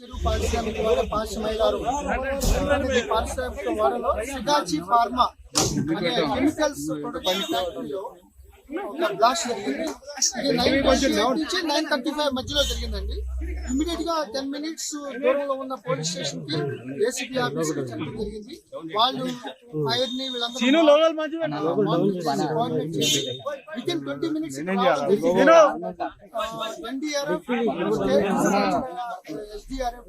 చెరువు పారిశ్రామిక వాడ పాశ్రమైలారు అనేది పారిశ్రామిక వాడలో సిగాచి ఫార్మా అనే కెమికల్స్ ప్రొడక్షన్ ఫ్యాక్టరీలో ఒక బ్లాస్ట్ జరిగింది ఇది నైన్ ట్వంటీ నుంచి నైన్ థర్టీ ఫైవ్ మధ్యలో జరిగిందండి. ఇమీడియట్గా టెన్ మినిట్స్ దూరంలో ఉన్న పోలీస్ స్టేషన్కి ఏసీపీ ఆఫీస్కి చెప్పడం జరిగింది. వాళ్ళు ఫైర్ని వీళ్ళందరూ within twenty minutes NDRF SDRF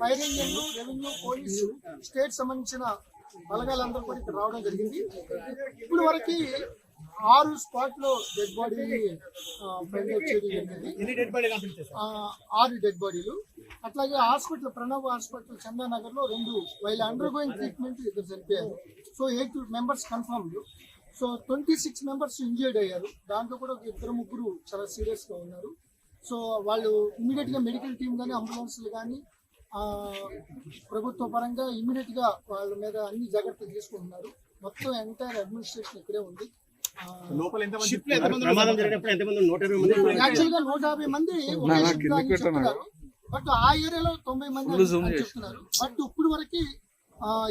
fire engine revenue police state సంబంధించిన బలగాలందరూ కూడా ఇక్కడ రావడం జరిగింది. ఇప్పుడు వరకు ఆరు స్పాట్లో డెడ్ బాడీ జరిగింది. ఆరు డెడ్ బాడీలు అట్లాగే హాస్పిటల్ ప్రణవ్ హాస్పిటల్ చందానగర్లో రెండు. వైల్ అండర్ గోయింగ్ ట్రీట్మెంట్ ఇద్దరు చనిపోయారు. So eight members confirmed so twenty six members injured అయ్యారు. దాంట్లో కూడా ఒక ఇద్దరు ముగ్గురు చాలా సీరియస్గా ఉన్నారు. సో వాళ్ళు ఇమీడియట్గా మెడికల్ టీం కానీ అంబులెన్స్లు కానీ ప్రభుత్వ పరంగా ఇమీడియట్గా వాళ్ళ మీద అన్ని జాగ్రత్తలు తీసుకుంటున్నారు. మొత్తం ఎంటైర్ అడ్మినిస్ట్రేషన్ ఇక్కడే ఉంది. ప్రమాదం జరిగినప్పుడు ఎంతమంది నూట ఇరవై మంది యాక్చువల్గా నూట యాభై మంది బట్ ఆ ఏరియాలో తొంభై మంది చెప్తున్నారు. బట్ ఇప్పుడు వరకు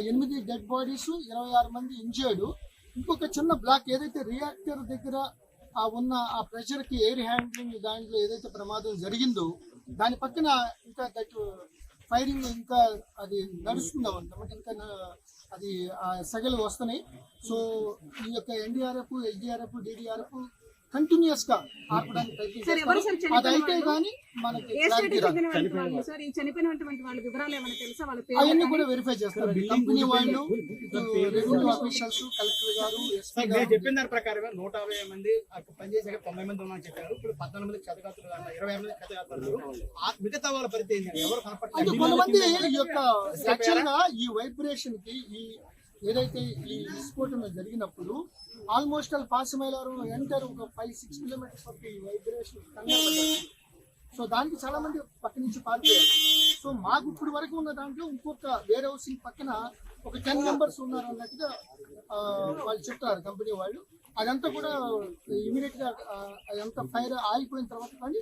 ఎనిమిది డెడ్ బాడీస్ ఇరవై ఆరు మంది ఇంజర్డ్ ఇంకొక చిన్న బ్లాక్ ఏదైతే రియాక్టర్ దగ్గర ఆ ఉన్న ఆ ప్రెషర్కి ఎయిర్ హ్యాండ్లింగ్ దాంట్లో ఏదైతే ప్రమాదం జరిగిందో దాని పక్కన ఇంకా దట్ ఫైరింగ్ ఇంకా అది నడుస్తుందా అన్నమాట ఇంకా నా- అది ఆ సెగలు వస్తున్నాయి. సో ఈ యొక్క ఎన్డీఆర్ఎఫ్ ఎస్డిఆర్ఎఫ్ డిడిఆర్ఎఫ్ కంటిన్యూస్గా ఆపడానికి మనకి అవన్నీ కూడా వెరిఫై చేస్తారు. కంపెనీ వాళ్ళు రెవెన్యూ ఆఫీషియల్స్ కలెక్టర్ గారు నేను చెప్పిన దాని ప్రకారం నూట యాభై మంది పనిచేసాక తొంభై మంది ఉన్నామని చెప్పారు. ఇప్పుడు పద్నాలుగు మంది ఇరవై మంది మిగతా వాళ్ళ పరిస్థితి ఎవరు కొంతమంది ఈ యొక్క యాక్చువల్గా ఈ వైబ్రేషన్కి ఈ ఏదైతే ఈ విస్ఫోటం జరిగినప్పుడు ఆల్మోస్ట్ ఆల్ పాసమైలారు ఎంటర్ ఒక ఫైవ్ సిక్స్ కిలోమీటర్స్ వరకు ఈ వైబ్రేషన్ సో దానికి చాలా మంది పక్క నుంచి పారిపోయారు. సో మాకు ఇప్పుడు వరకు ఉన్న దాంట్లో ఇంకొక వేర్ హౌసింగ్ పక్కన ఒక టెన్ మెంబర్స్ ఉన్నారు అన్నట్టుగా వాళ్ళు చెప్తారు కంపెనీ వాళ్ళు. అదంతా కూడా ఇమీడియట్గా అదంతా ఫైర్ ఆగిపోయిన తర్వాత కానీ